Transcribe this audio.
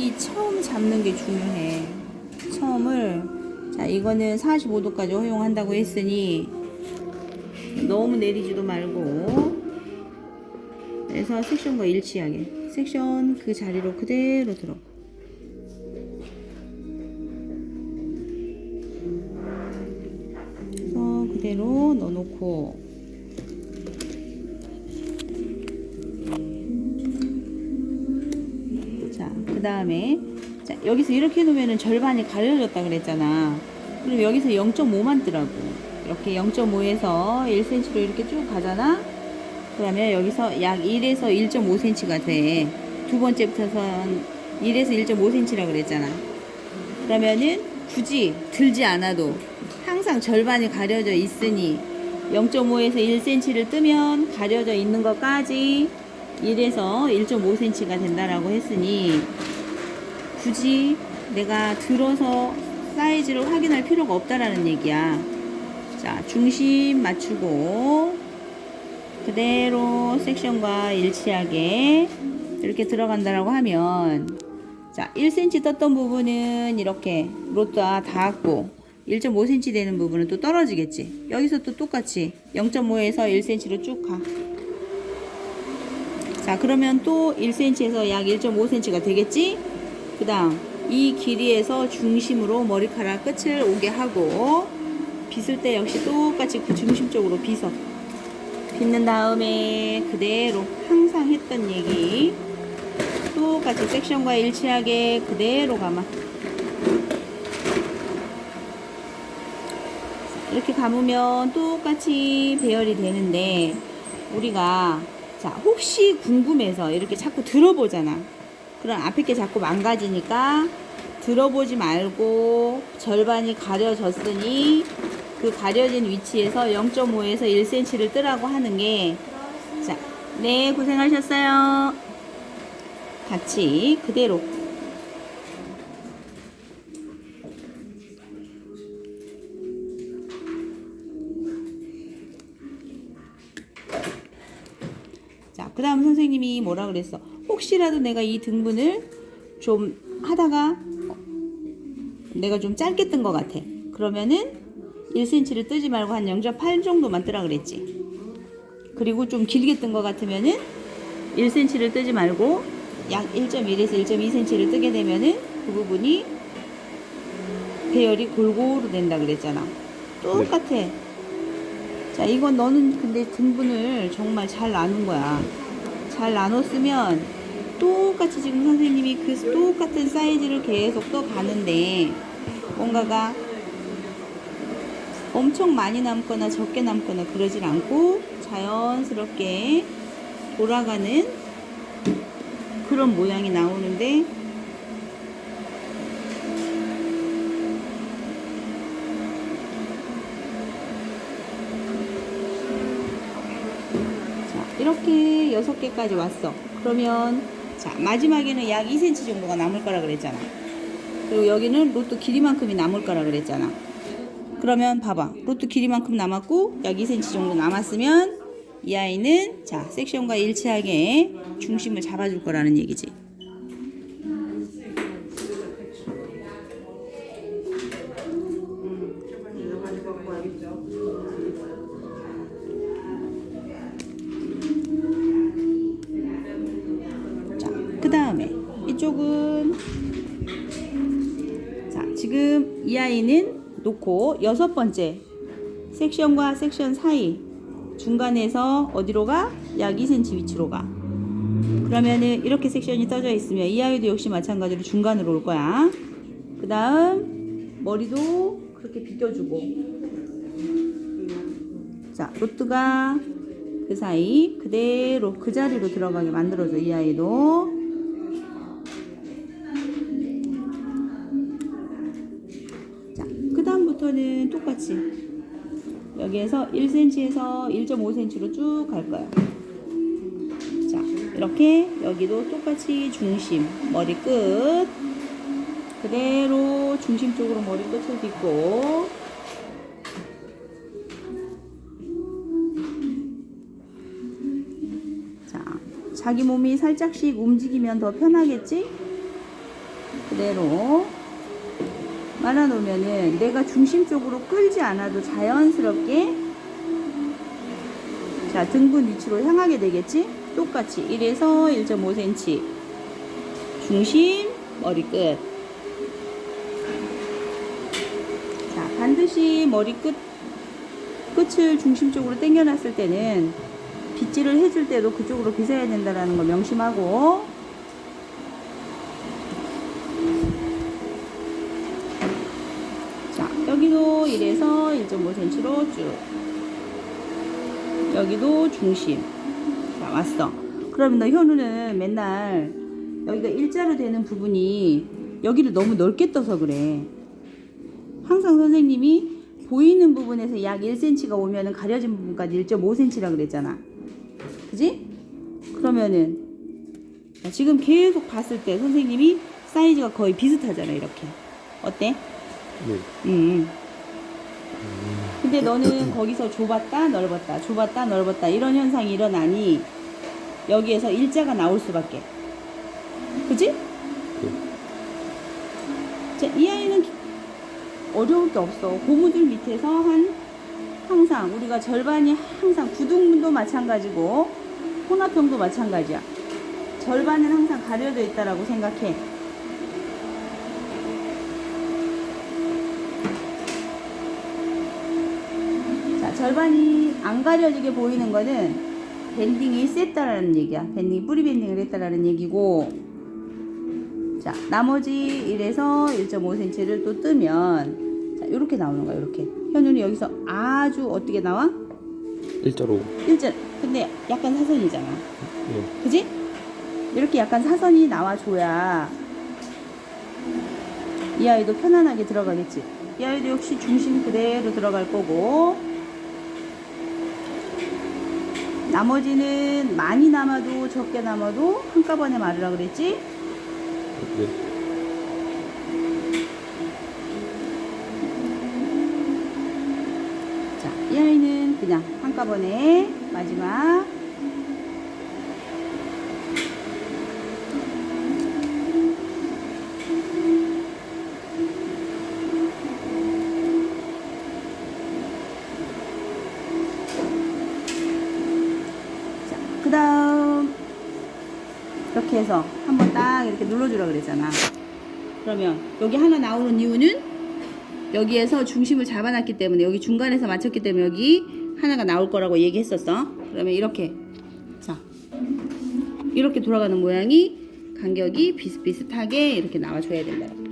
이 처음 잡는 게 중요해. 처음을 자 이거는 45도까지 허용한다고 했으니 너무 내리지도 말고 그래서 섹션과 일치하게 섹션 그 자리로 그대로 들어. 그래서 그대로 넣어놓고 그 다음에 자, 여기서 이렇게 놓으면 절반이 가려졌다 그랬잖아. 그럼 여기서 0.5만 뜨라고. 이렇게 0.5에서 1cm로 이렇게 쭉 가잖아. 그러면 여기서 약 1에서 1.5cm가 돼. 두 번째부터선 1에서 1.5cm라 그랬잖아. 그러면은 굳이 들지 않아도 항상 절반이 가려져 있으니 0.5에서 1cm를 뜨면 가려져 있는 것까지 1에서 1.5cm가 된다라고 했으니 굳이 내가 들어서 사이즈를 확인할 필요가 없다라는 얘기야. 자, 중심 맞추고 그대로 섹션과 일치하게 이렇게 들어간다라고 하면 자, 1cm 떴던 부분은 이렇게 로또가 닿았고 1.5cm 되는 부분은 또 떨어지겠지. 여기서 또 똑같이 0.5에서 1cm로 쭉 가. 자, 그러면 또 1cm에서 약 1.5cm가 되겠지? 그 다음, 이 길이에서 중심으로 머리카락 끝을 오게 하고, 빗을 때 역시 똑같이 그 중심 쪽으로 빗어. 빗는 다음에 그대로 항상 했던 얘기, 똑같이 섹션과 일치하게 그대로 감아. 이렇게 감으면 똑같이 배열이 되는데, 우리가 자, 혹시 궁금해서 이렇게 자꾸 들어보잖아. 그럼 앞에 게 자꾸 망가지니까 들어보지 말고 절반이 가려졌으니 그 가려진 위치에서 0.5에서 1cm를 뜨라고 하는 게 자, 네, 고생하셨어요. 같이 그대로 선생님이 뭐라 그랬어? 혹시라도 내가 이 등분을 좀 하다가 어, 내가 좀 짧게 뜬 것 같아. 그러면은 1cm를 뜨지 말고 한 0.8 정도만 뜨라 그랬지. 그리고 좀 길게 뜬 것 같으면은 1cm를 뜨지 말고 약 1.1에서 1.2cm를 뜨게 되면은 그 부분이 배열이 골고루 된다 그랬잖아. 똑같아. 자, 이건 너는 근데 등분을 정말 잘 나눈 거야. 잘 나눴으면 똑같이 지금 선생님이 그 똑같은 사이즈를 계속 또 가는데 뭔가가 엄청 많이 남거나 적게 남거나 그러질 않고 자연스럽게 돌아가는 그런 모양이 나오는데 자, 이렇게 여섯 개까지 왔어. 그러면 자, 마지막에는 약 2cm 정도가 남을 거라 그랬잖아. 그리고 여기는 로또 길이만큼이 남을 거라 그랬잖아. 그러면 봐봐. 로또 길이만큼 남았고 약 2cm 정도 남았으면 이 아이는 자, 섹션과 일치하게 중심을 잡아줄 거라는 얘기지. 이쪽은 자, 지금 이 아이는 놓고 여섯 번째 섹션과 섹션 사이 중간에서 어디로 가? 약 2cm 위치로 가. 그러면은 이렇게 섹션이 떠져 있으면 이 아이도 역시 마찬가지로 중간으로 올 거야. 그 다음 머리도 그렇게 비껴주고 자 로트가 그 사이 그대로 그 자리로 들어가게 만들어줘 이 아이도 그 다음부터는 똑같이 여기에서 1cm에서 1.5cm로 쭉 갈 거야. 자, 이렇게 여기도 똑같이 중심, 머리 끝 그대로 중심 쪽으로 머리 끝을 빗고 자, 자기 몸이 살짝씩 움직이면 더 편하겠지? 그대로 말아 놓으면은 내가 중심 쪽으로 끌지 않아도 자연스럽게 자 등분 위치로 향하게 되겠지? 똑같이. 1에서 1.5cm 중심 머리끝. 자 반드시 머리끝 끝을 중심 쪽으로 당겨놨을 때는 빗질을 해줄 때도 그쪽으로 빗어야 된다라는 거 명심하고 자 여기도 1에서 1.5cm로 쭉. 여기도 중심. 자 왔어. 그러면 너 현우는 맨날 여기가 일자로 되는 부분이 여기를 너무 넓게 떠서 그래. 항상 선생님이 보이는 부분에서 약 1cm가 오면은 가려진 부분까지 1.5cm라 그랬잖아. 그지? 그러면은 자, 지금 계속 봤을 때 선생님이 사이즈가 거의 비슷하잖아 이렇게. 어때? 네. 음. 근데 너는 거기서 좁았다 넓었다 좁았다 넓었다 이런 현상이 일어나니 여기에서 일자가 나올 수밖에 그지? 자, 이 아이는 기- 어려울 게 없어 고무줄 밑에서 한 항상 우리가 절반이 항상 구둥도 마찬가지고 혼합형도 마찬가지야 절반은 항상 가려져 있다라고 생각해 절반이 안 가려지게 보이는 거는 밴딩이 셌다라는 얘기야. 밴딩, 뿌리 밴딩을 했다라는 얘기고. 자, 나머지 1에서 1.5cm를 또 뜨면, 자, 이렇게 나오는 거야, 이렇게. 현우는 여기서 아주 어떻게 나와? 일자로. 일자, 근데 약간 사선이잖아. 네. 그지? 이렇게 약간 사선이 나와줘야 이 아이도 편안하게 들어가겠지. 이 아이도 역시 중심 그대로 들어갈 거고 나머지는 많이 남아도 적게 남아도 한꺼번에 마르라 그랬지? 네. 자, 이 아이는 그냥 한꺼번에 마지막 이렇게 해서 한번 딱 이렇게 눌러주라 그랬잖아. 그러면 여기 하나 나오는 이유는 여기에서 중심을 잡아놨기 때문에 여기 중간에서 맞췄기 때문에 여기 하나가 나올 거라고 얘기했었어. 그러면 이렇게 자 이렇게 돌아가는 모양이 간격이 비슷비슷하게 이렇게 나와줘야 된다. 음.